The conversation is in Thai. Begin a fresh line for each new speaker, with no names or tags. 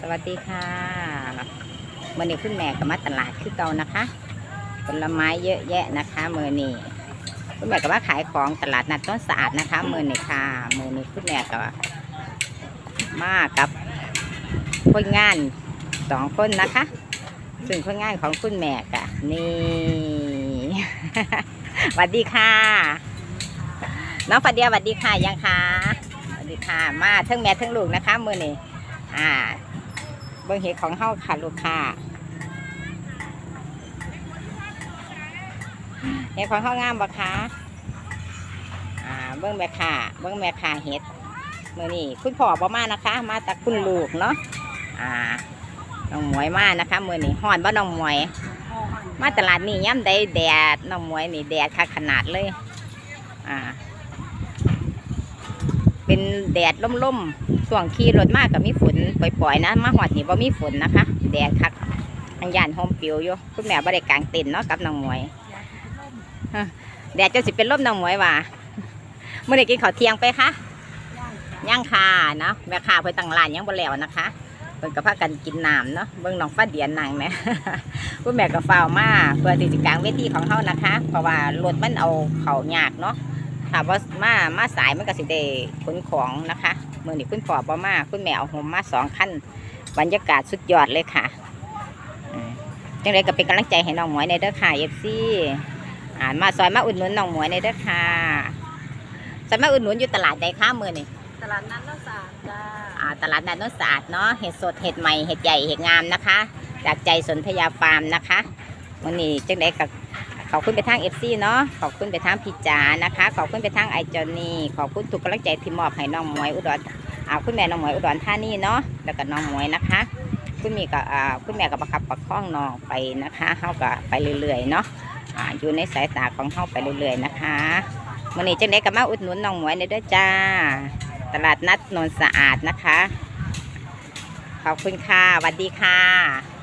สวัสดีค่ะมื่อนี้คุณแม่ก็มาตลาดคือเก่านะคะ ผลไม้เยอะแยะนะคะมื่อนี้คุณแม่ก็มาขายของตลาดนัดต้นสะอาดนะคะมื่อนี้ค่ะมื่อนี้คุณแม่ก็มากับคนงานสองคนนะคะซึ่งคนงานของคุณแม่ก็นี่สวัสดีค่ะ น้องฟัดเดียสวัสดีค่ะยังค่ะสวัสดีค่ะ มาทั้งแม่ทั้งลูกนะคะมื่อนี้อ่า เบิ่งเห็ดของเฮาค่ะลูกค้าเห็ดของเฮางามบ่คะอ่าเบิ่งแม่ค่ะเบิ่งแม่ค่ะเห็ดมื้อนี้คุณพ่อบ่มานะคะ มาแต่คุณลูกเนาะอ่าน้องหมวยมานะคะมื้อนี้ฮ้อนบ่น้องหมวย มาตลาดนี่ย่ำใดแดดน้องหมวยนี่แดดคักขนาดเลย อ่า เป็นแดดล่มๆช่วงขี่รถมากกับมีฝนปล่อยๆนะ มาหอดนี่บ่มีฝนนะคะ แดดคักอังยานโฮมปิวอยู่คุณแม่บ่ได้กางเต็นเนาะกับน้องหมวยแดดจนสิเป็นลมน้องหมวยว่ะเมื่อได้กินข้าวเที่ยงไปคะย่างค่ะเนาะแม่ค้าเพิ่นตั้งร้านยังบ่แล้วนะคะเพิ่นก็พากันกินน้ำเนาะเบิ่งน้องฟ้าเดียนนางแหม่คุณแม่ก็ฟ้าวมาเพื่อที่จะกางเวทีของเฮานะคะ เพราะว่ารถมันเอาเขายากเนาะ ถามว่ามามาสายมันก็สิได้ขนของนะคะมือนี้คุณพ่อบ่มาคุณแม่เอาหมมาสองขั้นบรรยากาศสุดยอดเลยค่ะอืมจังไรก็เป็นกำลังใจให้น้องหมวยในเด้อค่ะเอฟซีอ่านมาซอยมาอุดหนุนน้องหมวยในเด้อค่ะซอยมาอุดหนุนอยู่ตลาดใดคะมือนี่
ตลาดนัดน้ำสาดจ้า
อ่าตลาดนัดโนนสะอาดเนาะเห็ดสดเห็ดใหม่เห็ดใหญ่เห็ดงามนะคะ จากใจสนธยาฟาร์มนะคะมือนี้จังไรกับ ขอบคุณไปทางเอฟซีเนาะขอบคุณไปทางพิจานะคะ ขอบคุณไปทางไอจอนี่ขอบคุณทุกกำลังใจที่มอบให้น้องมวยอุดรอ่าคุณแม่น้องมวยอุดรท่านี่เนาะแล้วก็น้องหมวยนะคะ คุณมีก็อ่าคุณแม่ก็ประคับประคองน้องไปนะคะเฮาก็ไปเรื่อยๆเนาะอ่าอยู่ในสายตาของเฮาไปเรื่อยๆนะคะวันนี้จังได้ก็มาอุดหนุนน้องมวยในด้อจ้า ตลาดนัดนนสะอาดนะคะ ขอบคุณค่ะสวัสดีค่ะ